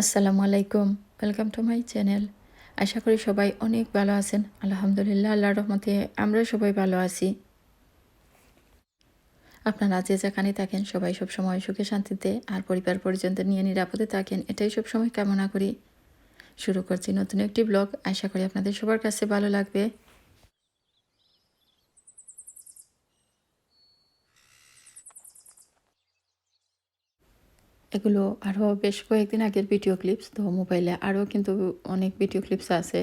আসসালামু আলাইকুম। Welcome to my channel আশা করি সবাই অনেক ভালো আছেন। আলহামদুলিল্লাহ, আল্লাহর রহমতে আমরা সবাই ভালো আছি। আপনারা যে যেখানে থাকেন, সবাই সবসময় সুখে শান্তিতে আর পরিবার পরিজনদের নিয়ে নিরাপদে থাকেন, এটাই সবসময় কামনা করি। শুরু করছি নতুন একটি ব্লগ আশা করি আপনাদের সবার কাছে ভালো লাগবে। এগুলো আরও বেশ কয়েকদিন আগের ভিডিও ক্লিপস তো মোবাইলে আরও কিন্তু অনেক ভিডিও ক্লিপস আছে,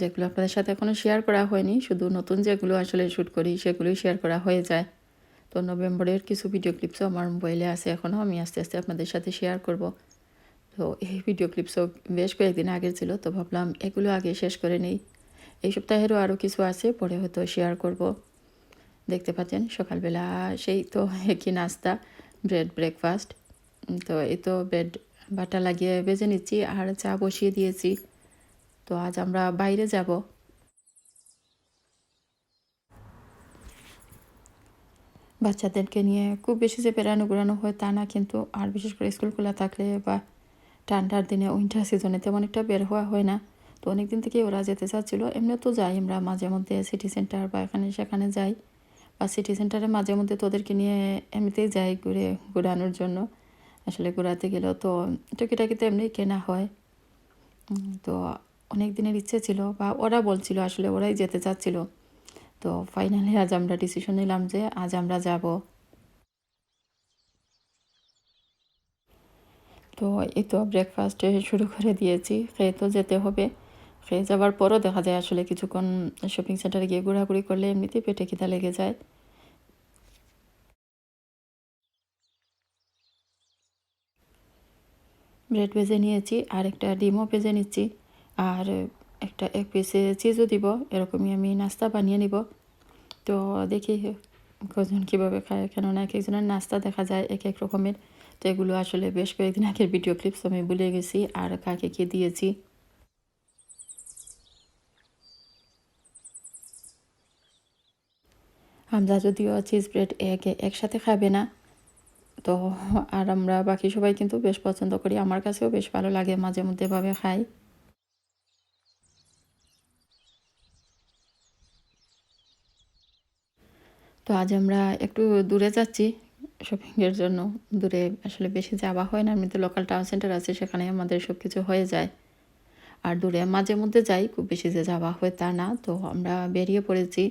যেগুলো আপনাদের সাথে এখনও শেয়ার করা হয়নি। শুধু নতুন যেগুলো আসলে শ্যুট করি, সেগুলোই শেয়ার করা হয়ে যায়। তো নভেম্বরের কিছু ভিডিও ক্লিপসও আমার মোবাইলে আছে এখনও আমি আস্তে আস্তে আপনাদের সাথে শেয়ার করব। তো এই ভিডিও ক্লিপসও বেশ কয়েকদিন আগের ছিল, তো ভাবলাম এগুলো আগে শেষ করে নেই। এই সপ্তাহেরও আরও কিছু আছে, পরে হয়তো শেয়ার করব। দেখতে পাচ্ছেন, সকালবেলা সেই তো একই নাস্তা ব্রেড ব্রেকফাস্ট তো এই তো বেড বাটা লাগিয়ে বেজে নিচ্ছি আর চা বসিয়ে দিয়েছি। তো আজ আমরা বাইরে যাব। বাচ্চাদেরকে নিয়ে খুব বেশি যে বেড়ানো ঘোরানো হয় তা না, কিন্তু আর বিশেষ করে স্কুল খোলা থাকলে বা ঠান্ডার দিনে উইন্টার সিজনে তেমন একটা বের হওয়া হয় না। তো অনেক দিন থেকে ওরা যেতে চাচ্ছিলো, এমনি তো যাই আমরা মাঝে মধ্যে সিটি সেন্টার বা এখানে সেখানে যাই। বা সিটি সেন্টারে মাঝে মধ্যে তোদেরকে নিয়ে এমনিতেই যাই ঘুরে, ঘোরানোর জন্য। আসলে ঘোরাতে গেলেও তো টুকিটাকি তো এমনি কেনা হয়। তো অনেক দিনের ইচ্ছে ছিল বা ওরা বলছিল আসলে ওরাই যেতে চাচ্ছিল। তো ফাইনালি আজ আমরা ডিসিশন নিলাম যে আজ আমরা যাব। তো এই তো ব্রেকফাস্ট শুরু করে দিয়েছি খেয়ে তো যেতে হবে। খেয়ে যাওয়ার পরও দেখা যায় আসলে কিছুক্ষণ শপিং সেন্টারে গিয়ে ঘোরাঘুরি করলে এমনিতেই পেটে খিদা লেগে যায়। ব্রেড ভেজে নিয়েছি আর একটা ডিমও ভেজে নিচ্ছি। আর একটা এক পিসে চিজও দিব, এরকমই আমি নাস্তা বানিয়ে নিব। তো দেখি কজন কীভাবে খায়, কেননা এক একজনের নাস্তা দেখা যায় এক এক রকমের। তো এগুলো আসলে বেশ কয়েকদিন আগের ভিডিও ক্লিপস আমি ভুলে গেছি। আর কাকে কে দিয়েছি? হামজা যদিও চিজ ব্রেড এক একসাথে খাবে না তো আর আমরা বাকি সবাই কিন্তু বেশ পছন্দ করি। আমার কাছেও বেশ ভালো লাগে মাঝে মধ্যে ভাবে খাই। তো আজ আমরা একটু দূরে যাচ্ছি শপিংয়ের জন্য। দূরে আসলে বেশি যাওয়া হয় না, এমনিতে লোকাল টাউন সেন্টার আছে, সেখানে আমাদের সব কিছু হয়ে যায়। আর দূরে মাঝে মধ্যে যাই, খুব বেশি যে যাওয়া হয় তা না। তো আমরা বেরিয়ে পড়েছি।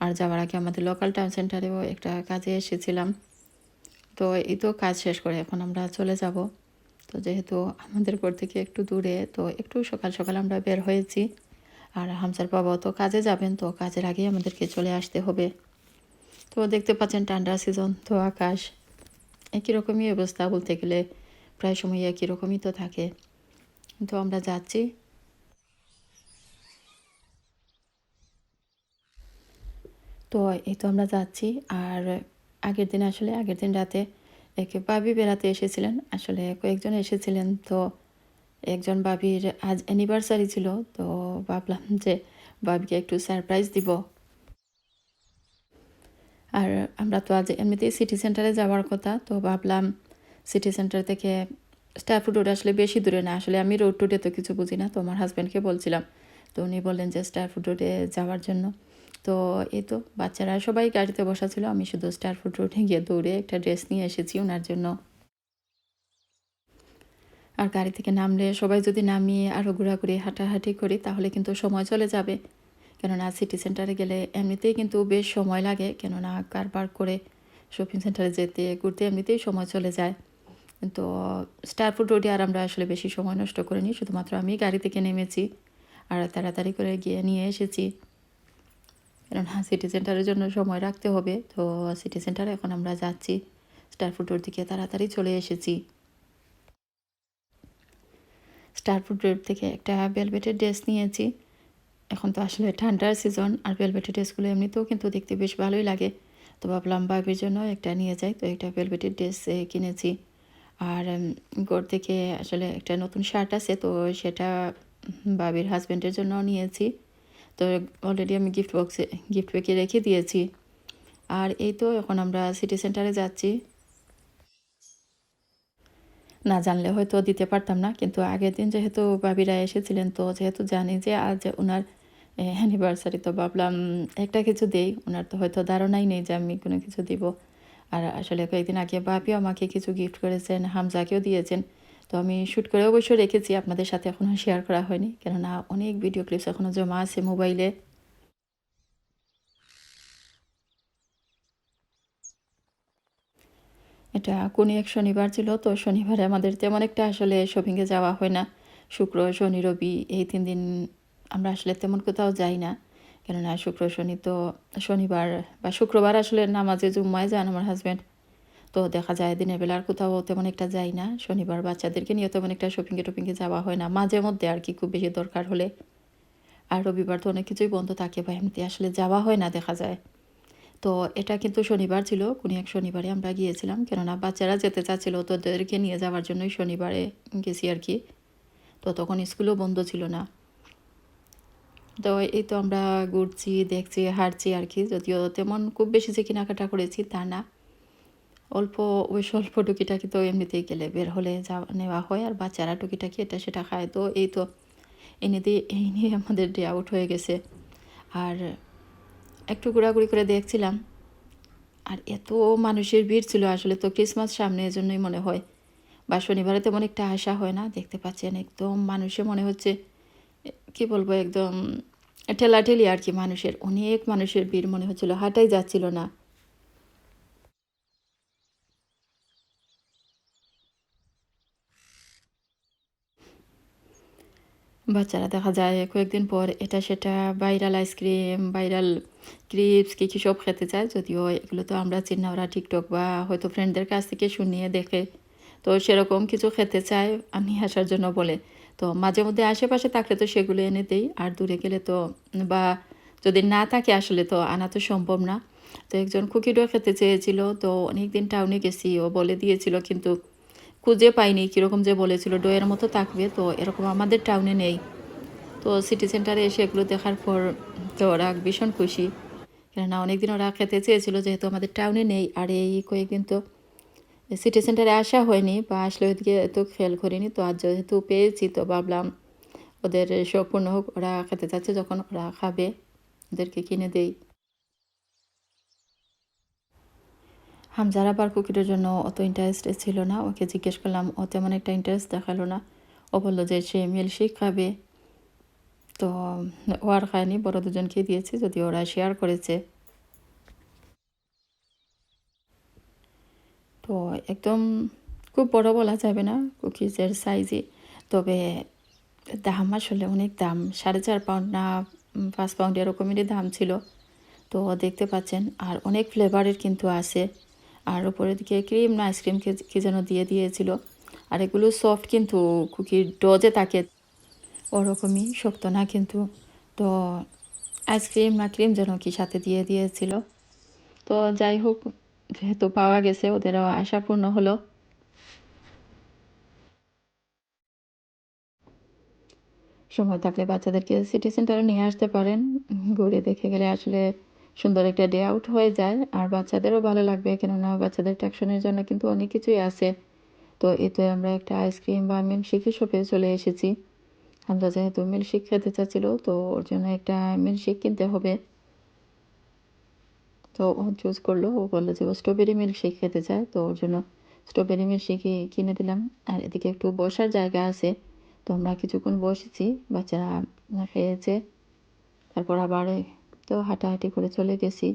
আর যাওয়ার আগে আমাদের লোকাল টাউন সেন্টারেও একটা কাজে এসেছিলাম। তো এই তো কাজ শেষ করে এখন আমরা চলে যাব। তো যেহেতু আমাদের ঘর থেকে একটু দূরে, তো একটু সকাল সকাল আমরা বের হয়েছি। আর হামসার বাবাও তো কাজে যাবেন, তো কাজের আগেই আমাদেরকে চলে আসতে হবে। তো দেখতে পাচ্ছেন ঠান্ডা সিজন তো আকাশ একই রকমই অবস্থা বলতে গেলে, প্রায় সময় একই রকমই তো থাকে। তো আমরা যাচ্ছি। তো এই তো আমরা যাচ্ছি, আর আগের দিন আসলে আগের দিন রাতে একে বাবি বেড়াতে এসেছিলেন। আসলে কয়েকজন এসেছিলেন তো একজন বাবির আজ অ্যানিভার্সারি ছিল তো ভাবলাম যে বাবিকে একটু সারপ্রাইজ দিব। আর আমরা তো আজ এমনিতেই সিটি সেন্টারে যাওয়ার কথা তো ভাবলাম সিটি সেন্টার থেকে স্টারফুড রোড আসলে বেশি দূরে না। আসলে আমি রোড টুডে তো কিছু বুঝি না, তো আমার হাজব্যান্ডকে বলছিলাম। তো উনি বললেন যে স্টারফুড রোডে যাওয়ার জন্য। তো এই তো বাচ্চারা সবাই গাড়িতে বসা ছিল। আমি শুধু স্টার ফুড রোডে গিয়ে দৌড়ে একটা ড্রেস নিয়ে এসেছি ওনার জন্য। আর গাড়ি থেকে নামলে সবাই যদি নামিয়ে আরও ঘোরাঘুরি, হাঁটাহাঁটি করি, তাহলে কিন্তু সময় চলে যাবে। কেননা সিটি সেন্টারে গেলে এমনিতেই কিন্তু বেশ সময় লাগে। কেননা কারবার করে শপিং সেন্টারে যেতে, ঘুরতে এমনিতেই সময় চলে যায়। তো স্টার ফুড রোডে আর আমরা আসলে বেশি সময় নষ্ট করিনি। শুধুমাত্র আমি গাড়ি থেকে নেমেছি। আর তাড়াতাড়ি করে গিয়ে নিয়ে এসেছি। কেননা সিটি সেন্টারের জন্য সময় রাখতে হবে। তো সিটি সেন্টারে এখন আমরা যাচ্ছি। স্টার ফুডোর দিকে তাড়াতাড়ি চলে এসেছি। স্টার ফুড থেকে একটা বেলভেটের ড্রেস নিয়েছি। এখন তো আসলে ঠান্ডার সিজন আর বেলভেটের ড্রেসগুলো এমনিতেও কিন্তু দেখতে বেশ ভালোই লাগে। তো ভাবলাম বাবির জন্য একটা নিয়ে যাই, তো একটা বেলভেটের ড্রেস কিনেছি। আর গোড় থেকে আসলে একটা নতুন শার্ট আছে, তো সেটা বাবির হাজব্যান্ডের জন্য নিয়েছি। তো অলরেডি আমি গিফট বক্সে গিফট প্যাকে রেখে দিয়েছি। আর এই তো এখন আমরা সিটি সেন্টারে যাচ্ছি। না জানলে হয়তো দিতে পারতাম না, কিন্তু আগের দিন যেহেতু ভাবিরা এসেছিলেন, তো যেহেতু জানি যে আজ ওনার অ্যানিভার্সারি তো ভাবলাম একটা কিছু দেই। ওনার তো হয়তো ধারণাই নেই যে আমি কোনো কিছু দিব। আর আসলে কয়েকদিন আগে বাপিও আমাকে কিছু গিফট করেছেন, হামজাকেও দিয়েছেন। তো আমি শ্যুট করে অবশ্য রেখেছি, আপনাদের সাথে এখনও শেয়ার করা হয়নি। কেননা অনেক ভিডিও ক্লিপস এখনও জমা আছে মোবাইলে এটা কোনি এক শনিবার ছিল, তো শনিবারে আমাদের তেমন একটা আসলে শপিংয়ে যাওয়া হয় না। শুক্র, শনি, রবি এই তিন দিন আমরা আসলে তেমন কোথাও যাই না। কেননা শুক্র, শনি তো শনিবার বা শুক্রবার আসলে নামাজে জুম্মায় যান আমার হাজব্যান্ড তো দেখা যায় দিনের বেলা আর কোথাও তেমন একটা যাই না। শনিবার বাচ্চাদেরকে নিয়ে তেমন একটা শপিংয়ে টপিংয়ে যাওয়া হয় না। মাঝে মধ্যে আর কি খুব বেশি দরকার হলে। আর রবিবার তো অনেক কিছুই বন্ধ থাকে বা এমনিতে আসলে যাওয়া হয় না দেখা যায়। তো এটা কিন্তু শনিবার ছিল, কোনো এক শনিবারে আমরা গিয়েছিলাম। কেননা বাচ্চারা যেতে চাচ্ছিল, তো ওদেরকে নিয়ে যাওয়ার জন্যই শনিবারে গেছি আর কি। তো তখন স্কুলও বন্ধ ছিল না। তো এই তো আমরা ঘুরছি, দেখছি, হাঁটছি আর কি। যদিও তেমন খুব বেশি যে কেনাকাটা করেছি তা না। অল্প ওই স্বল্প টুকিটাকি তো এমনিতেই গেলে বের হলে যা নেওয়া হয় আর বাচ্চারা টুকিটাকি এটা সেটা খায়। তো এই তো এনে দিয়ে এই নিয়ে আমাদের ডে আউট হয়ে গেছে। আর একটু ঘোরাঘুরি করে দেখছিলাম। আর এত মানুষের ভিড় ছিল আসলে তো ক্রিসমাস সামনে এজন্যই মনে হয়। বা শনিবারে তেমন একটা আশা হয় না, দেখতে পাচ্ছেন একদম মানুষে মনে হচ্ছে, কি বলব একদম ঠেলাঠেলি আর কি মানুষের, অনেক মানুষের ভিড় মনে হচ্ছিল, হাঁটাই যাচ্ছিল না। বাচ্চারা দেখা যায় কয়েকদিন পর এটা সেটা viral ice cream viral crepes কী কী সব খেতে চায়। যদিও এগুলো তো আমরা চিনি না ওরা টিকটক বা হয়তো ফ্রেন্ডদের কাছ থেকে শুনিয়ে দেখে। তো সেরকম কিছু খেতে চায়, আমি আসার জন্য বলে। তো মাঝে মধ্যে আশেপাশে থাকলে তো সেগুলো এনে দেই, আর দূরে গেলে তো বা যদি না থাকে আসলে তো আনা তো সম্ভব না। তো একজন কুকিডো খেতে চেয়েছিল, তো অনেক দিন টাউনে গেছি, ও বলে দিয়েছিল কিন্তু খুঁজে পাইনি কীরকম যে বলেছিল। ডোয়ের মতো থাকবে, তো এরকম আমাদের টাউনে নেই। তো সিটি সেন্টারে এসে এগুলো দেখার পর তো ওরা ভীষণ খুশি। কেননা অনেকদিন ওরা খেতে চেয়েছিলো, যেহেতু আমাদের টাউনে নেই, আর এই কয়েকদিন তো সিটি সেন্টারে আসা হয়নি বা আসলে ওইদিকে এত খেয়াল করিনি। তো আজ যেহেতু পেয়েছি, তো ভাবলাম ওদের শখ পূর্ণ হোক, ওরা খেতে চাচ্ছে যখন ওরা খাবে, ওদেরকে কিনে দেই। হামজার আবার কুকিরের জন্য অত ইন্টারেস্ট ছিল না, ওকে জিজ্ঞেস করলাম, ও তেমন একটা ইন্টারেস্ট দেখাল না? ও বলল যে, সে মিল্কশেক খাবে তো ও আর খায়নি, বড় দুজনকে দিয়েছে, যদি ওরা শেয়ার করেছে। তো একদম খুব বড় বলা যাবে না কুকিজের সাইজে তবে দাম আসলে অনেক দাম। সাড়ে চার পাউন্ড না পাঁচ পাউন্ড এরকমেরই দাম ছিল। তো দেখতে পাচ্ছেন, আর অনেক ফ্লেভারের কিন্তু আছে। আর উপরের দিকে ক্রিম না আইসক্রিম কি যেন দিয়ে দিয়েছিল। আর এগুলো সফট কিন্তু কুকির ডজে থাকে। ওরকমই শক্ত না কিন্তু। তো আইসক্রিম না ক্রিম যেন কি সাথে দিয়ে দিয়েছিল। তো যাই হোক, যেহেতু পাওয়া গেছে, ওদেরও আশা পূর্ণ হলো। সময় থাকলে বাচ্চাদেরকে সিটি সেন্টারে নিয়ে আসতে পারেন। ঘুরে দেখে গেলে আসলে সুন্দর একটা ডে আউট হয়ে যায়, আর বাচ্চাদেরও ভালো লাগবে, কেননা বাচ্চাদের ট্যাকশনের জন্য কিন্তু অনেক কিছুই আছে। তো এতে আমরা একটা আইসক্রিম বা মিল্কশেকের শপে চলে এসেছি। আমরা যেহেতু মিল্কশেক খেতে চাচ্ছিল, তো ওর জন্য একটা মিল্কশেক কিনতে হবে। তো ও চুজ করল, ও বলল যে ও স্ট্রবেরি মিল্কশেক খেতে চায়, তো ওর জন্য স্ট্রবেরি মিল্কশেকই কিনে দিলাম। আর এদিকে একটু বসার জায়গা আছে, তো আমরা কিছুক্ষণ বসেছি, বাচ্চারা খেয়েছে। তারপর আবার তো হাঁটাহাঁটি করে চলে গেছি।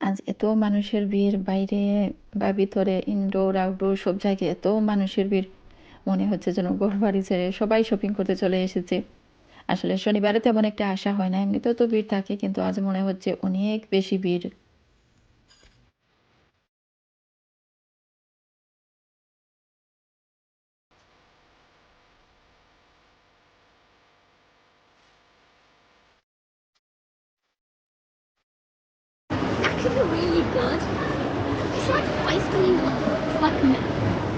আজ এত মানুষের ভিড়, বাইরে বা ভিতরে ইনডোর আউটডোর সব জায়গায় এত মানুষের ভিড়। মনে হচ্ছে যেন ঘর বাড়ি ছেড়ে সবাই শপিং করতে চলে এসেছে। আসলে শনিবারে তেমন একটা আশা হয় না, এমনিতেও তো ভিড় থাকে, কিন্তু আজ মনে হচ্ছে অনেক বেশি ভিড়। Actually really good. It's like ice cream, like এই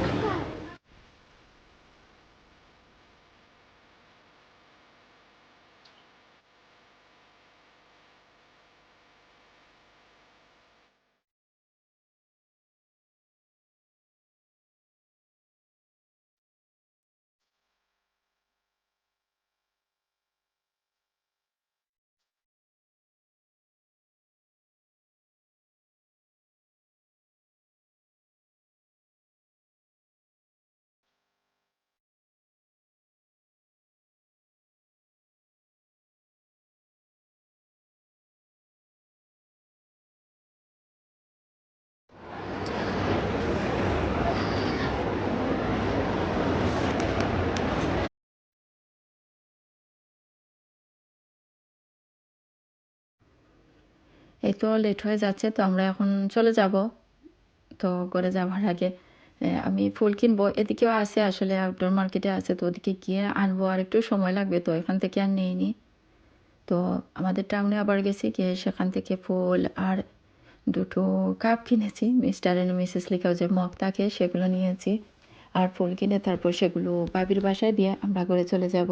তো লেট হয়ে যাচ্ছে, তো আমরা এখন চলে যাব। তো করে যাওয়ার আগে আমি ফুল কিনবো। এদিকেও আছে আসলে আউটডোর মার্কেটে আছে, তো ওদিকে গিয়ে আনব, আর একটু সময় লাগবে, তো এখান থেকে আর নিইনি তো আমাদের টাউনে আবার গেছি, গিয়ে সেখান থেকে ফুল আর দুটো কাপ কিনেছি। মিস্টার অ্যান্ড মিসেস লিখাও যে মগ থাকে, সেগুলো নিয়েছি। আর ফুল কিনে তারপর সেগুলো বাবির বাসায় দিয়ে আমরা করে চলে যাব।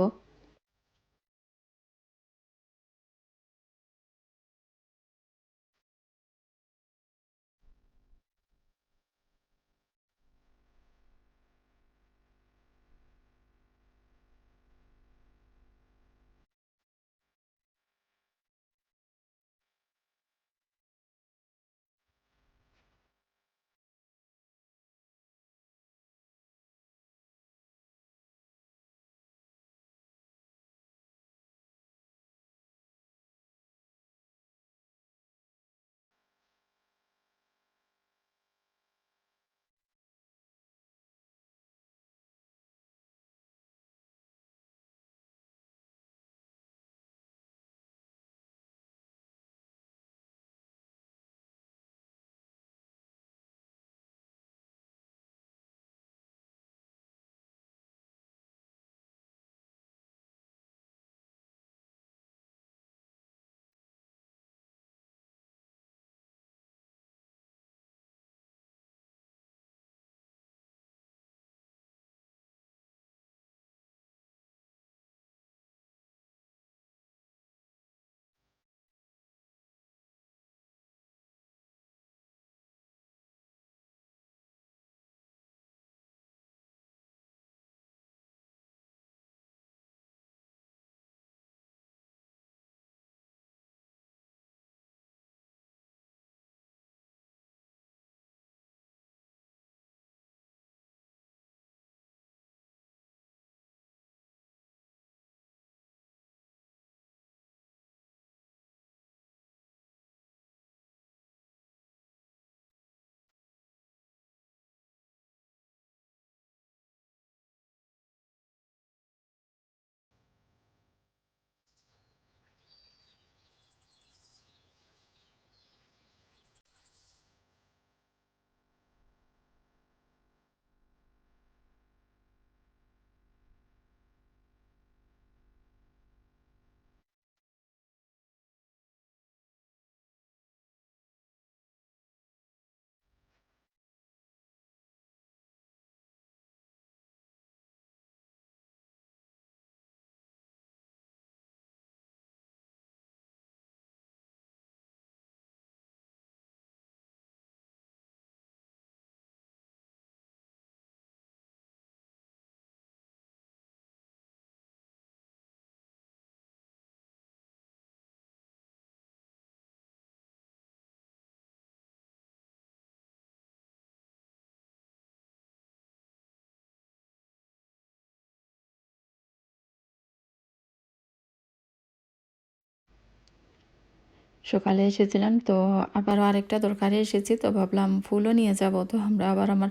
সকালে এসেছিলাম, তো আবারও আরেকটা দরকারে এসেছি, তো ভাবলাম ফুলও নিয়ে যাব, তো আমরা আবার আমার,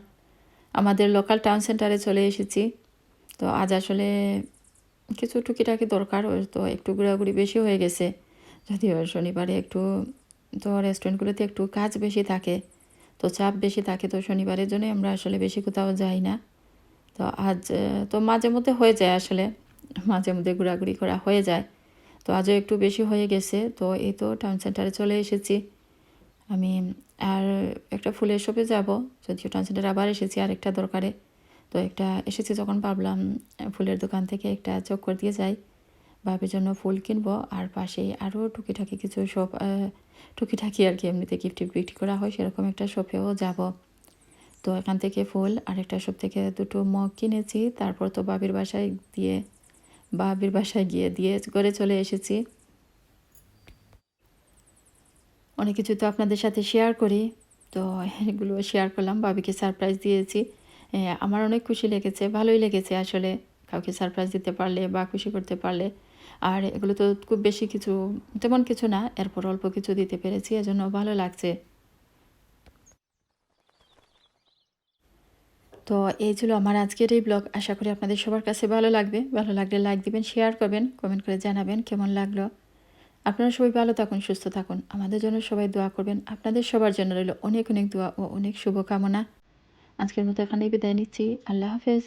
আমাদের লোকাল টাউন সেন্টারে চলে এসেছি। তো আজ আসলে কিছু টুকিটাকি দরকার তো একটু ঘোরাঘুরি বেশি হয়ে গেছে। যদিও শনিবারে একটু, তো রেস্টুরেন্টগুলোতে একটু কাজ বেশি থাকে, তো চাপ বেশি থাকে, তো শনিবারের জন্য আমরা আসলে বেশি কোথাও যাই না। তো আজ, তো মাঝে মধ্যে হয়ে যায় আসলে মাঝে মধ্যে ঘোরাঘুরি করা হয়ে যায়। তো আজও একটু বেশি হয়ে গেছে। তো এই তো টাউন সেন্টারে চলে এসেছি। আমি আর একটা ফুলের শপে যাব। যদিও টাউন সেন্টারে আবার এসেছি আর একটা দরকারে। তো একটা এসেছি যখন ভাবলাম ফুলের দোকান থেকে একটা চক্কর দিয়ে যাই। ভাবির জন্য ফুল কিনবো। আর পাশেই আরও টুকিটাকি কিছু শপ টুকিটাকি আর কি এমনিতে গিফট বিক্রি করা হয়, সেরকম একটা শপেও যাব। তো এখান থেকে ফুল আর একটা শপ থেকে দুটো মগ কিনেছি। তারপর তো বাবির বাসায় দিয়ে বাবির বাসায় গিয়ে, দিয়ে করে চলে এসেছি। অনেক কিছু তো আপনাদের সাথে শেয়ার করি। তো এগুলো শেয়ার করলাম, বাবিকে সারপ্রাইজ দিয়েছি। আমার অনেক খুশি লেগেছে, ভালোই লেগেছে আসলে কাউকে সারপ্রাইজ দিতে পারলে বা খুশি করতে পারলে। আর এগুলো তো খুব বেশি কিছু, তেমন কিছু না, এরপর অল্প কিছু দিতে পেরেছি, এজন্য ভালো লাগছে। তো এই ছিল আমার আজকের এই ব্লগ আশা করি আপনাদের সবার কাছে ভালো লাগবে। ভালো লাগলে লাইক দিবেন শেয়ার করবেন কমেন্ট করে জানাবেন কেমন লাগল। আপনারা সবাই ভালো থাকুন, সুস্থ থাকুন। আমাদের জন্য সবাই দোয়া করবেন। আপনাদের সবার জন্য রইল অনেক অনেক দোয়া ও অনেক শুভকামনা। আজকের মতো এখানেই বিদায় নিচ্ছি। আল্লাহ হাফেজ।